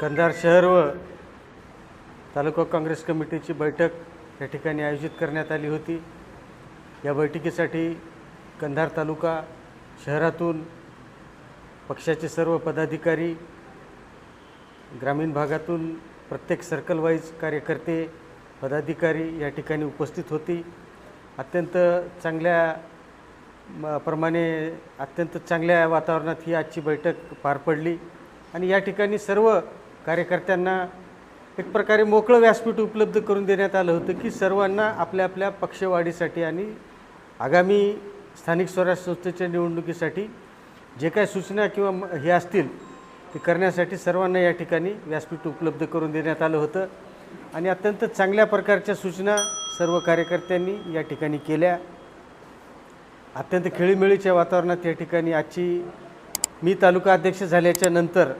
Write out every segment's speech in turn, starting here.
कंधार शहर व तालुका काँग्रेस कमिटीची बैठक या ठिकाणी आयोजित करण्यात आली होती. या बैठकीसाठी कंधार तालुका शहरातून पक्षाचे सर्व पदाधिकारी ग्रामीण भागातून प्रत्येक सर्कलवाईज कार्यकर्ते पदाधिकारी या ठिकाणी उपस्थित होती. अत्यंत चांगल्या म- प्रमाणे अत्यंत चांगल्या वातावरणात ही आजची बैठक पार पडली आणि या ठिकाणी सर्व कार्यकर्त्यांना एक प्रकारे मोकळं व्यासपीठ उपलब्ध करून देण्यात आलं होतं की सर्वांना आपल्या आपल्या पक्षवाढीसाठी आणि आगामी स्थानिक स्वराज्य संस्थेच्या निवडणुकीसाठी जे काही सूचना किंवा म- हे असतील ते करण्यासाठी सर्वांना या ठिकाणी व्यासपीठ उपलब्ध करून देण्यात आलं होतं. आणि अत्यंत चांगल्या प्रकारच्या सूचना सर्व कार्यकर्त्यांनी या ठिकाणी केल्या. अत्यंत खेळीमेळीच्या वातावरणात या ठिकाणी आजची मी तालुका अध्यक्ष झाल्याच्यानंतर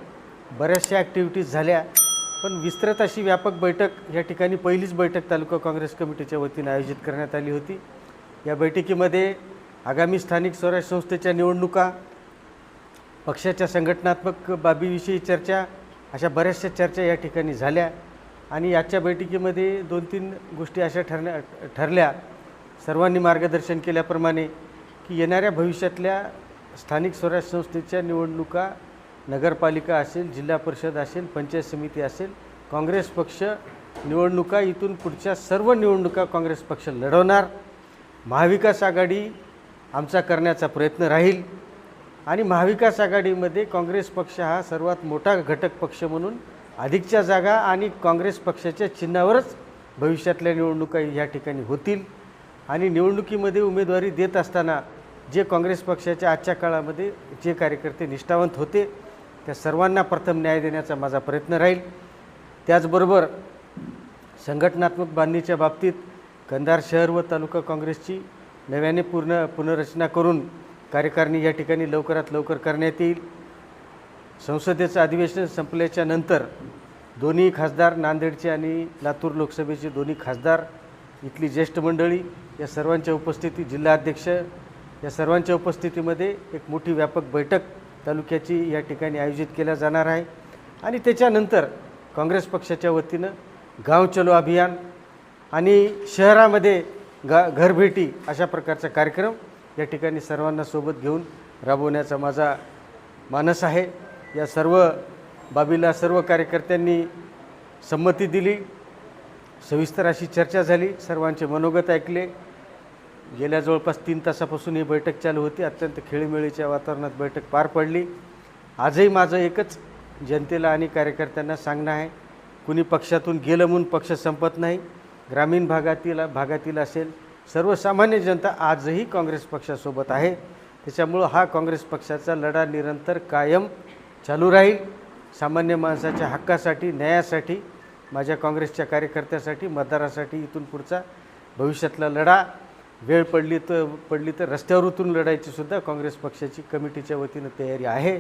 बऱ्याचशा ॲक्टिव्हिटीज झाल्या. पण विस्तृत अशी व्यापक बैठक या ठिकाणी पहिलीच बैठक तालुका काँग्रेस कमिटीच्या वतीनं आयोजित करण्यात आली होती. या बैठकीमध्ये आगामी स्थानिक स्वराज्य संस्थेच्या निवडणुका पक्षाच्या संघटनात्मक बाबीविषयी चर्चा अशा बऱ्याचशा चर्चा या ठिकाणी झाल्या. आणि आजच्या बैठकीमध्ये दोन तीन गोष्टी अशा ठरण्या ठरल्या. सर्वांनी मार्गदर्शन केल्याप्रमाणे की येणाऱ्या भविष्यातल्या स्थानिक स्वराज्य संस्थेच्या निवडणुका नगरपालिका असेल जिल्हा परिषद असेल पंचायत समिती असेल काँग्रेस पक्ष निवडणुका इथून पुढच्या सर्व निवडणुका काँग्रेस पक्ष लढवणार. महाविकास आघाडी आमचा करण्याचा प्रयत्न राहील. आणि महाविकास आघाडीमध्ये काँग्रेस पक्ष हा सर्वात मोठा घटक पक्ष म्हणून अधिकच्या जागा आणि काँग्रेस पक्षाच्या चिन्हावरच भविष्यातल्या निवडणुका या ठिकाणी होतील. आणि निवडणुकीमध्ये उमेदवारी देत असताना जे काँग्रेस पक्षाच्या आजच्या काळामध्ये जे कार्यकर्ते निष्ठावंत होते त्या सर्वांना प्रथम न्याय देण्याचा माझा प्रयत्न राहील. त्याचबरोबर संघटनात्मक बांधणीच्या बाबतीत कंधार शहर व तालुका काँग्रेसची नव्याने पूर्ण पुनर्रचना करून कार्यकारिणी या ठिकाणी लवकरात लवकर करण्यात येईल. संसदेचं अधिवेशन संपल्याच्या नंतर दोन्ही खासदार नांदेडचे आणि लातूर लोकसभेचे दोन्ही खासदार इथली ज्येष्ठ मंडळी या सर्वांच्या उपस्थिती जिल्हाध्यक्ष या सर्वांच्या उपस्थितीमध्ये एक मोठी व्यापक बैठक तालुक्याची या ठिकाणी आयोजित केल्या जाणार आहे. आणि त्याच्यानंतर काँग्रेस पक्षाच्या वतीनं गाव चलो अभियान आणि शहरामध्ये गा घरभेटी अशा प्रकारचा कार्यक्रम या ठिकाणी सर्वांना सोबत घेऊन राबवण्याचा माझा मानस आहे. या सर्व बाबीला सर्व कार्यकर्त्यांनी संमती दिली. सविस्तर अशी चर्चा झाली. सर्वांचे मनोगत ऐकले. गेल्या जवळपास तीन तासापासून ही बैठक चालू होती. अत्यंत खेळीमेळीच्या वातावरणात बैठक पार पडली. आजही माझं एकच जनतेला आणि कार्यकर्त्यांना सांगणं आहे कुणी पक्षातून गेलं म्हणून पक्ष संपत नाही ग्रामीण भागातील भागातील असेल सर्वसामान्य जनता आजही काँग्रेस पक्षासोबत आहे. त्याच्यामुळं हा काँग्रेस पक्षाचा लढा निरंतर कायम चालू राहील. सामान्य माणसाच्या हक्कासाठी न्यायासाठी माझ्या काँग्रेसच्या कार्यकर्त्यासाठी मतदारासाठी इथून पुढचा भविष्यातला लढा वेळ पडली तर पडली तर रस्त्यावर उतरून लढायची सुद्धा काँग्रेस पक्षाची कमिटीच्या वतीनं तयारी आहे.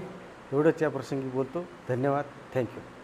एवढंच या प्रसंगी बोलतो. धन्यवाद. थँक्यू